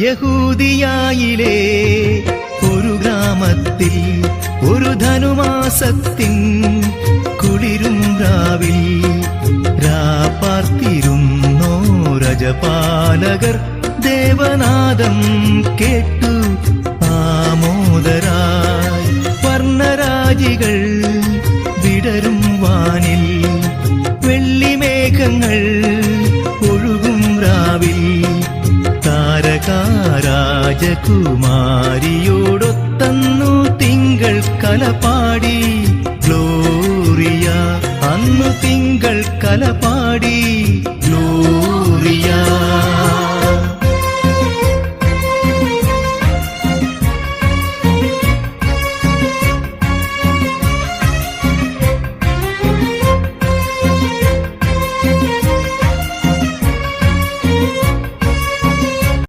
യഹൂദിയായിലെ ഒരു ഗ്രാമത്തിൽ ഒരു ധനുമാസത്തിൻ കുളിരും രാവിൽ രാപ്പാർത്തിരുന്നോ രജപാലകർ ദേവനാദം കേട്ടു ആമോദരായി. വർണരാജികൾ വിടരും വാനിൽ വെള്ളിമേഘങ്ങൾ താരകാരാജകുമാരിയോടൊത്തന്നു തിങ്കൾ കലപാടി. ഗ്ലോറിയ അന്നു തിങ്കൾ കലപാടി.